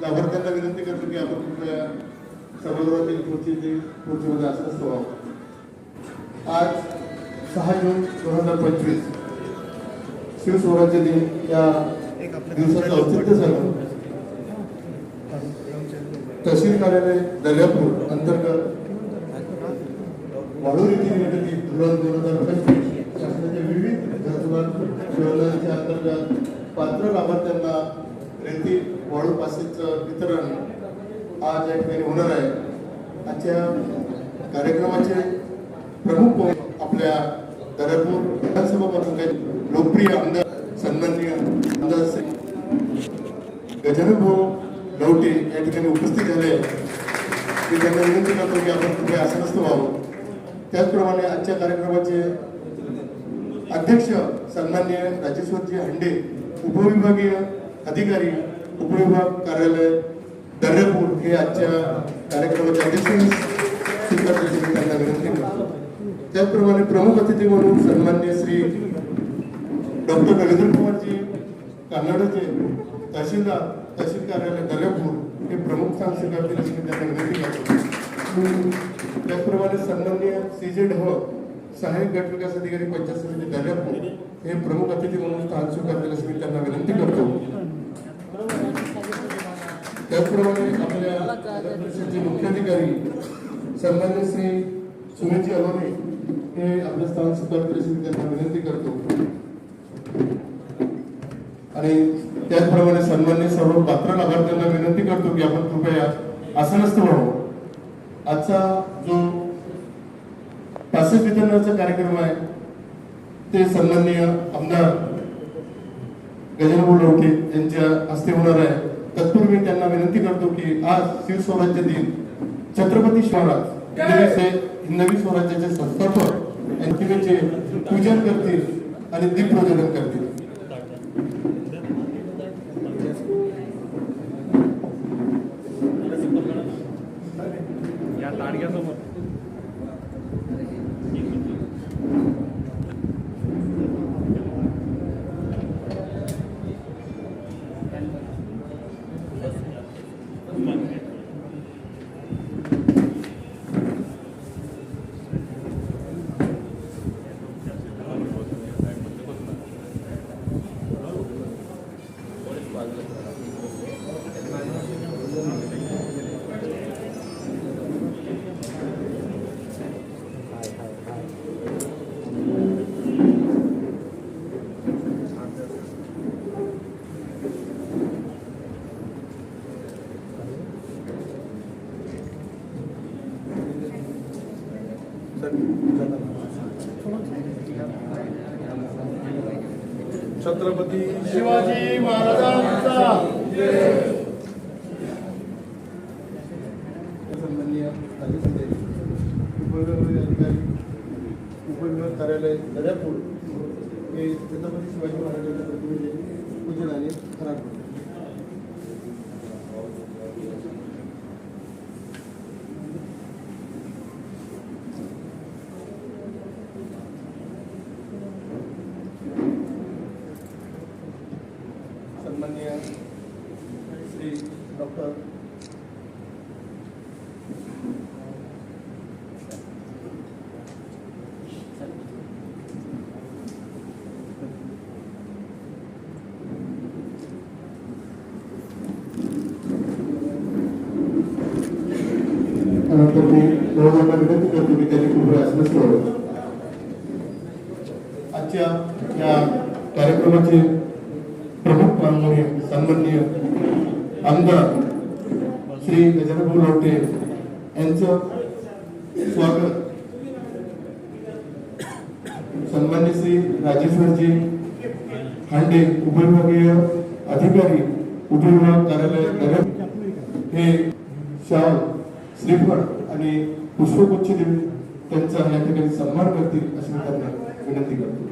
लाभार्थ्यांना विनंती करतो की आपण कृपया सभागृहातील खुर्चीची खुर्चीमध्ये म्हणजे असं व्हावं आज सहा जून दोन हजार पंचवीस शिवस्वराज्य दिन या दिवसाचं औचित्य झालं तहसील कार्यालय दर्यापूर अंतर्गत वाळू रीतीनिधी धोरण दोन हजार पंचवीस शासनाच्या विविध घरकुलात अंतर्गत पात्र लाभार्थ्यांना रेती वाळू पासेचं वितरण आज या ठिकाणी होणार आहे. आजच्या कार्यक्रमाचे प्रमुख आपल्या दर्यापूर विधानसभा मतदारसंघाचे लोकप्रिय आमदार सन्माननीय आमदार सिंग गजाननभाऊ लवटे या ठिकाणी उपस्थित झाले. मी त्यांना विनंती करतो की आपण कुठे आसनस्थ व्हावं. त्याचप्रमाणे आजच्या कार्यक्रमाचे अध्यक्ष सन्माननीय राजेश्वरजी हंडे उपविभागीय अधिकारी उपविभाग कार्यालय दर्यापूर हे आजच्या कार्यक्रमाचे अध्यक्ष त्यांना विनंती करतो. त्याचप्रमाणे प्रमुख अतिथी म्हणून सन्मान्य श्री डॉक्टर नरेंद्र कुमारजी कानडचे तहसीलदार तहसील कार्यालय दर्यापूर हे प्रमुख स्थान स्वीकारतील अशी मी त्यांना विनंती करतो. त्याचप्रमाणे सन्मान्य सी जे ढव सहाय्यक गट विकास अधिकारी पंचायत समिती दर्यापूर हे प्रमुख अतिथी म्हणून स्थान स्वीकारतील अशी मी त्यांना विनंती करतो. त्याचप्रमाणे आपल्या परिषदेचे मुख्याधिकारी सन्मान्य श्री सुमेशजी अलोने हे आपलं स्थान सुद्धा अशी त्यांना विनंती करतो. आणि त्याचप्रमाणे सन्मान्य सर्व पात्र लाभार्थ्यांना विनंती करतो की आपण कृपया आसनस्थ व्हावं आजचा जो पासेस वितरणाचा कार्यक्रम आहे ते सन्माननीय आमदार गजानभाऊ लवटे यांच्या हस्ते होणार आहे. तत्पूर्वी त्यांना विनंती करतो की आज शिवस्वराज्य दिन. छत्रपती शिवराज से- हिंदवी स्वराज्याचे संस्थापक पूजन करतील आणि दीपप्रज्वलन करतील या ताडग्यासमोर छत्रपती शिवाजी महाराजांचा. सन्माननीय अधिकारी उपविभाग कार्यालय दर्यापूर हे छत्रपती शिवाजी महाराजांच्या प्रतिमेचे पूजन आणि खराब करतात सन्माननीय श्री डॉक्टर त्यानंतर मी सर्वांना विनंती करतो की त्यांनी खूप आसनच ठेवावं आजच्या या कार्यक्रमाचे प्रमुख पाहुणे सन्माननीय आमदार श्री गजानभाऊ लवटे यांचं स्वागत. सन्मान्य श्री राजेश्वरजी हांडे उपविभागीय अधिकारी उपविभाग कार्यालय हे शाल श्रीफळ आणि पुष्पगुच्छ देऊन त्यांचा या ठिकाणी सन्मान करतील अशी मी त्यांना विनंती करतो.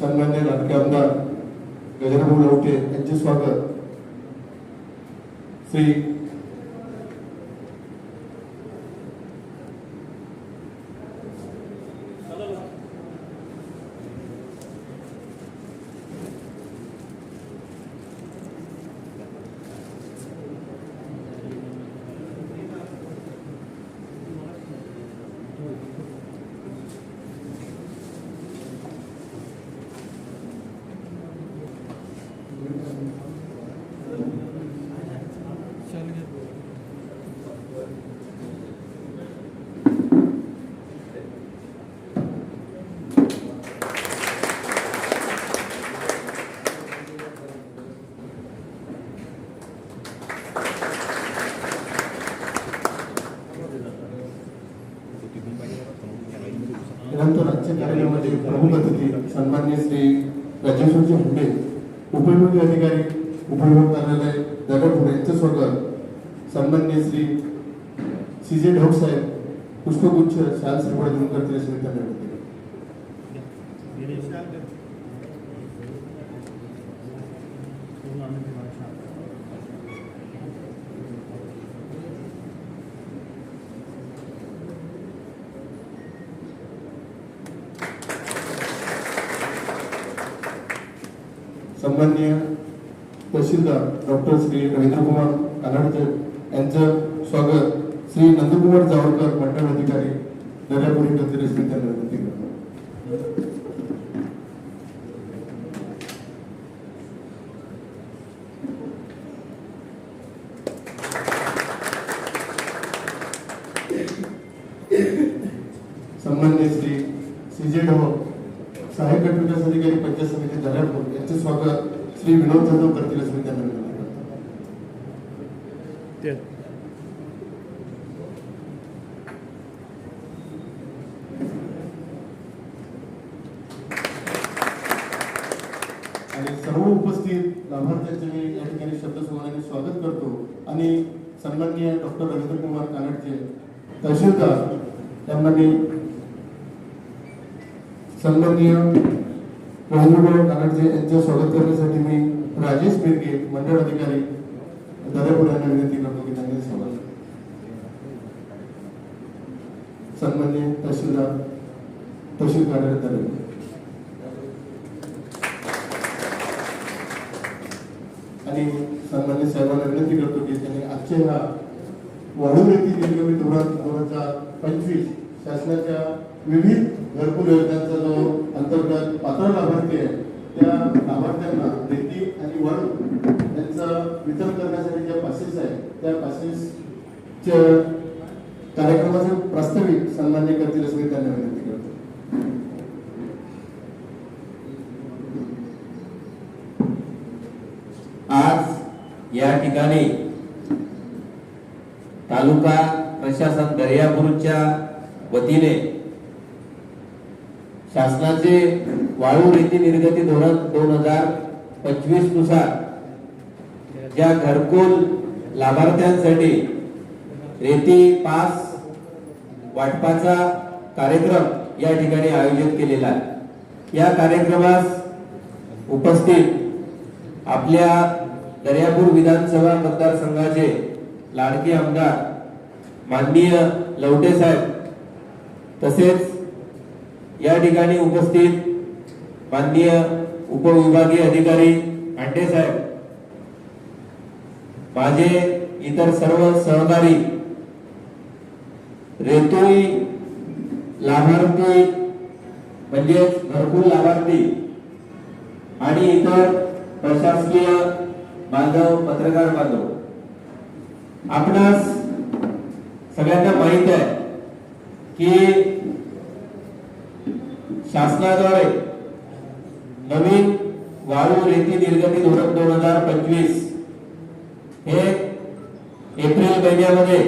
सन्मान्य लाडके आमदार गजानभाऊ लवटे यांचे स्वागत. श्री यानंतर आजच्या कार्यक्रमाचे प्रमुख अतिथी सन्मान्य श्री राजेश्वरजी हुंडे उपविभागीय अधिकारी उपविभाग कार्यालय दगडपूर यांचं स्वागत सन्मान्य श्री सी जे ढोक साहेब पुष्पगुच्छ शाल श्रीफळ देऊन करते अशी Thank you. सन्माननीय तहसीलदार डॉक्टर श्री रवींद्रकुमार कानाडकर यांचं स्वागत श्री नंदकुमार जावळकर मंडळ अधिकारी दर्यापुरी करतील मी त्यांना विनंती करतो सन्मान्य श्री सी जे ढोक सहाय्यक गट विकास अधिकारी पंचायत समिती दर्यापूर यांचे स्वागत श्री विनोद जाधव करतील असं मी त्यांना विनंती करतो आणि सर्व उपस्थित लाभार्थ्यांचे मी या ठिकाणी शब्दसमानाने स्वागत करतो. आणि सन्माननीय डॉक्टर रवींद्र कुमार कानडचे तहसीलदार त्यांना मी सन्माननीय रवींद्रकुमार कानडजे यांचं स्वागत करण्यासाठी मी राजेश बिरगे मंडळ अधिकारी दर्यापूर यांना विनंती करतो की त्यांनी स्वागत सन्मान्य तहसीलदार तहसील कार्यालय दर्यापूर आणि सन्मान्य साहेबांना विनंती करतो की त्यांनी आजच्या ह्या वाढू व्यक्ती निर्गमित धोरण दोन हजार पंचवीस शासनाच्या विविध घरकुल योजनांचा जो अंतर्गत पात्र लाभार्थी आहे त्या लाभार्थ्यांना रेती आणि वाळू यांचं वितरण करण्यासाठी ज्या पासेस आहेत त्या पासेसच्या कार्यक्रमाचे प्रास्ताविक सन्मान्य करतील असं मी त्यांना विनंती करतो. आज या ठिकाणी तालुका प्रशासन दर्यापूरच्या वतीने शासनाचे वाळू रीती निर्गती धोरण दोन हजार पंचवीसनुसार ज्या घरकुल लाभार्थ्यांसाठी रेती पास वाटपाचा कार्यक्रम या ठिकाणी आयोजित केलेला आहे. या कार्यक्रमास उपस्थित आपल्या दर्यापूर विधानसभा मतदारसंघाचे लाडके आमदार माननीय लवटे साहेब तसेच या ठिकाणी उपस्थित माननीय उपविभागीय अधिकारी अंडे साहेब माझे इतर सर्व सहकारी रेतोई लाभार्थी म्हणजेच घरकुल लाभार्थी आणि इतर प्रशासकीय बांधव पत्रकार बांधव आपणास सगळ्यांना माहीत आहे की शासनाद्वारे नवीन वाळू रेती निर्गती धोरण दोन हजार पंचवीस. हे एप्रिल महिन्यामध्ये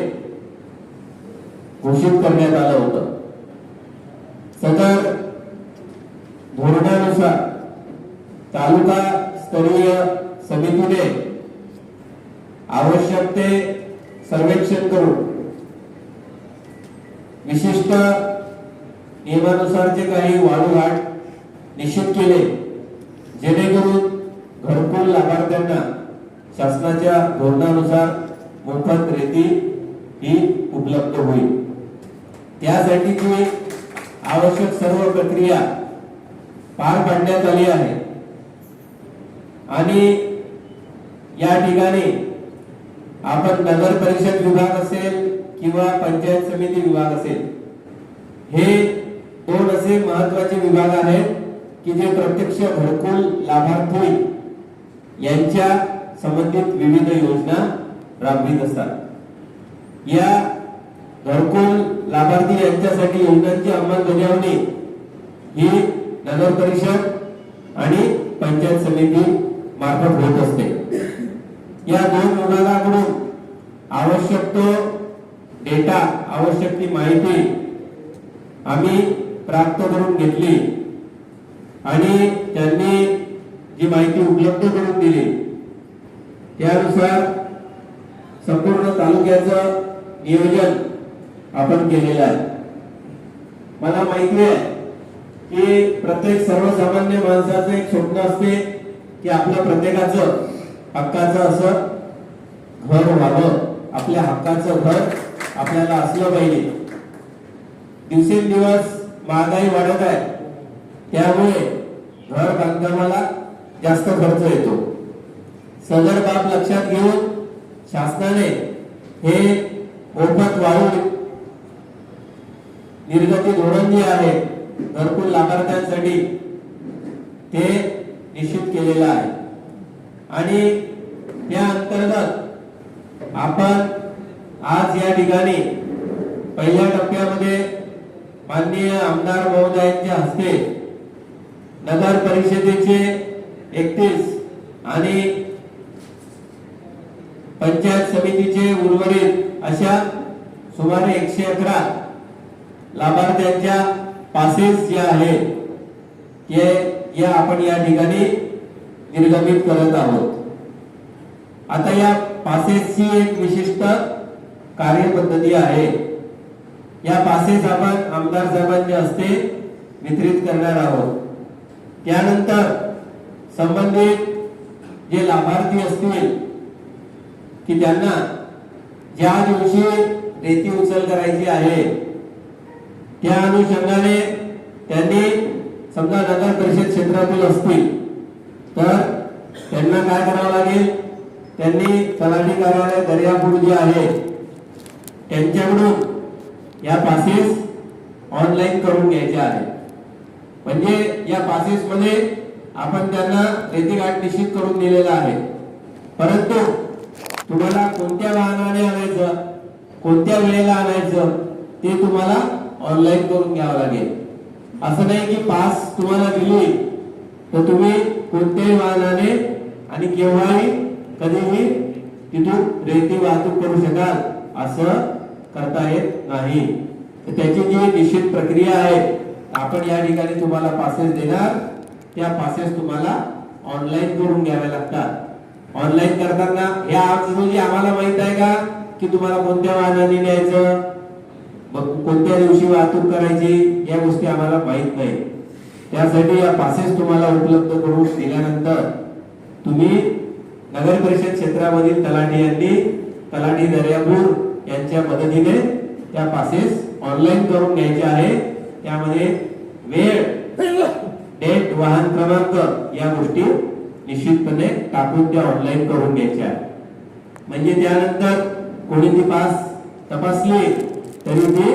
घोषित करण्यात आलं होतं. सदर धोरणानुसार तालुका स्तरीय समितीने आवश्यक ते सर्वेक्षण करून विशिष्ट नियमानुसारचे काही वाढूघाट निश्चित केले जेणेकरून घरकुल लाभार्थ्यांना शासनाच्या धोरणानुसार मोफत रेती ही उपलब्ध होईल. त्यासाठीची आवश्यक सर्व प्रक्रिया पार पाडण्यात आली आहे. आणि या ठिकाणी आपण नगर परिषद विभाग असेल किंवा पंचायत समिती विभाग असेल हे दोन असे महत्त्वाचे विभाग आहेत की जे प्रत्यक्ष घरकुल लाभार्थी यांच्या संबंधित विविध योजना राबवित असतात. या घरकुल लाभार्थी यांच्यासाठी योजनांची अंमलबजावणी ही नगर परिषद आणि पंचायत समिती मार्फत होत असते. या दोन विभागाकडून आवश्यक तो डेटा आवश्यक ती माहिती आम्ही प्राप्त करून घेतली. आणि त्यांनी जी माहिती उपलब्ध करून दिली त्यानुसार संपूर्ण तालुक्याचं नियोजन आपण केलेलं आहे. मला माहिती आहे की प्रत्येक सर्वसामान्य माणसाचं एक स्वप्न असते की आपल्या प्रत्येकाचं हक्काचं असं घर व्हावं आपल्या हक्काचं घर आपल्याला असलं पाहिजे. दिवसेंदिवस महागाई वाढत आहे. त्यामुळे घर बांधकामाला जास्त खर्च येतो. सदर बाब लक्षात घेऊन शासनाने हे मोफत वाहून निर्गती धोरण जे आहे घरकुल लाभार्थ्यांसाठी ते निश्चित केलेलं आहे. आणि त्या अंतर्गत आपण आज या ठिकाणी पहिल्या टप्प्यामध्ये माननीय आमदार महोदयांच्या हस्ते नगर परिषदेचे एकतीस आणि पंचायत समितीचे उर्वरित अशा सुमारे एकशे अकरा लाभार्थ्यांच्या पासेस जे आहेत ते या आपण या ठिकाणी निर्गमित करत आहोत. आता या पासेसची एक विशिष्ट कार्यपद्धती आहे. या पासेस आपण आमदार साहेबांच्या हस्ते वितरित करणार आहोत. त्यानंतर संबंधित जे लाभार्थी असतील की त्यांना ज्या दिवशी रेती उचल करायची आहे त्या अनुषंगाने त्यांनी समजा नगर परिषद क्षेत्रातील असतील तर त्यांना काय करावं लागेल? त्यांनी तलाठी कार्यालय दर्यापूर जे आहे त्यांच्याकडून या पासेस ऑनलाईन करून घ्यायचे आहे म्हणजे या पासेस मध्ये आपण त्यांना रेती गाठ निश्चित करून दिलेला आहे. परंतु तुम्हाला कोणत्या वाहनाने आणायचं कोणत्या वेळेला आणायचं ते तुम्हाला ऑनलाईन करून घ्यावं लागेल. असं नाही की पास तुम्हाला दिली तर तुम्ही कोणत्याही वाहनाने आणि केव्हाही कधीही तिथून रेती वाहतूक करू शकाल असं करता येत नाही. तर त्याची जी निश्चित प्रक्रिया आहे आपण या ठिकाणी तुम्हाला पासेस देणार. त्या पासेस तुम्हाला ऑनलाईन करून घ्याव्या लागतात. ऑनलाईन करताना या अगोदर आम्हाला माहीत आहे का की तुम्हाला कोणत्या वाहनाने न्यायचं? मग कोणत्या दिवशी वाहतूक करायची? या गोष्टी आम्हाला माहीत नाही. त्यासाठी या पासेस तुम्हाला उपलब्ध करून दिल्यानंतर तुम्ही नगर परिषद क्षेत्रामधील तलाठी यांनी तलाठी दर्यापूर यांच्या मदतीने त्या पासेस ऑनलाईन करून घ्यायचे आहे. त्यामध्ये वेळ डेट वाहन क्रमांक या गोष्टी निश्चितपणे टाकून त्या ऑनलाईन करून घ्यायच्या. म्हणजे त्यानंतर कोणी ती पास तपासली तरी ते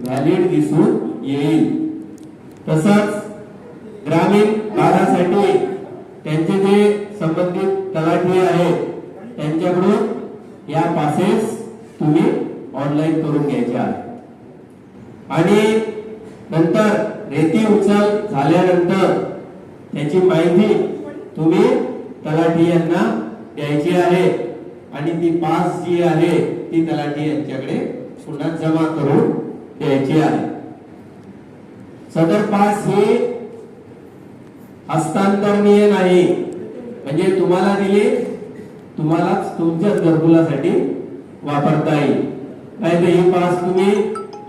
व्हॅलिड दिसून येईल. तसंच ग्रामीण भागासाठी त्यांचे जे संबंधित तलाठी आहेत त्यांच्याकडून या पासेस तुम्ही ऑनलाईन करून घ्यायचे आहे. आणि नंतर रेती उचल झाल्यानंतर त्याची माहिती तुम्ही तलाठी यांना द्यायची आहे. आणि ती पास जी आहे ती तलाठी यांच्याकडे पुन्हा जमा करून द्यायची आहे. सदर पास ही हस्तांतरणीय नाही. म्हणजे तुम्हाला दिली तुम्हालाच तुमच्याच घरकुलासाठी वापरता येईल. नाही तर ही पास तुम्ही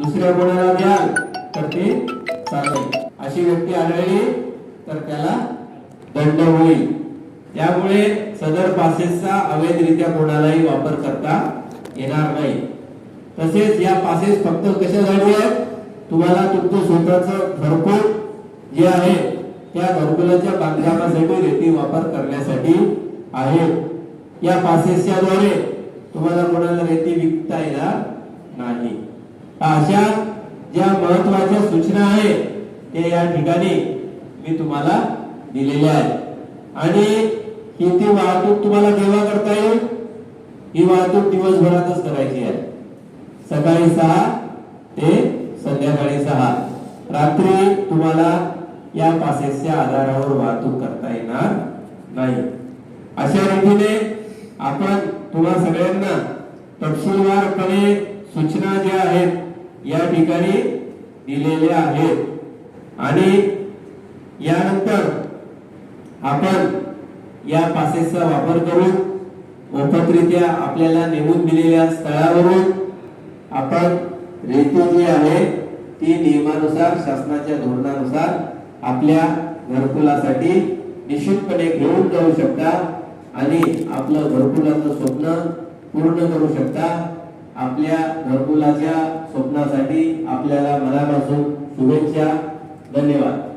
दुसऱ्या कोणाला द्याल तर ते चालेल. अशी व्यक्ती आढळली तर त्याला दंड होईल. त्यामुळे सदर पासेसचा अवैधरित्या कोणालाही वापर करता येणार नाही. तसेच या पासेस फक्त कशासाठी आहेत? तुम्हाला तुमचं स्वतःचं घरकुल जे आहे त्या घरकुलाच्या बांधकामासाठी रेती वापर करण्यासाठी आहे. या पासेसच्या द्वारे तुम्हाला कोणाला रेती विकता येणार नाही. अशा ज्या महत्त्वाच्या सूचना आहेत त्या या ठिकाणी मी तुम्हाला दिलेल्या आहेत. आणि ही ती वाहतूक तुम्हाला केव्हा करता येईल? ही वाहतूक दिवसभरातच करायची आहे. सकाळी सहा ते संध्याकाळी सहा. रात्री तुम्हाला या पासेसच्या आधारावर वाहतूक करता येणार नाही. अशा रीतीने आपण तुम्हा सगळ्यांना तपशीलवारपणे सूचना ज्या आहेत या ठिकाणी दिलेल्या आहेत. आणि यानंतर आपण या पासेसचा वापर करून मोफतरित्या आपल्याला नेमून दिलेल्या स्थळावरून आपण रेती जी आहे ती नियमानुसार शासनाच्या धोरणानुसार आपल्या घरकुलासाठी निश्चितपणे घेऊन जाऊ शकता. आणि आपलं घरकुलाचं स्वप्न पूर्ण करू शकता. आपल्या घरकुलाच्या स्वप्नासाठी आपल्याला मनापासून शुभेच्छा. धन्यवाद.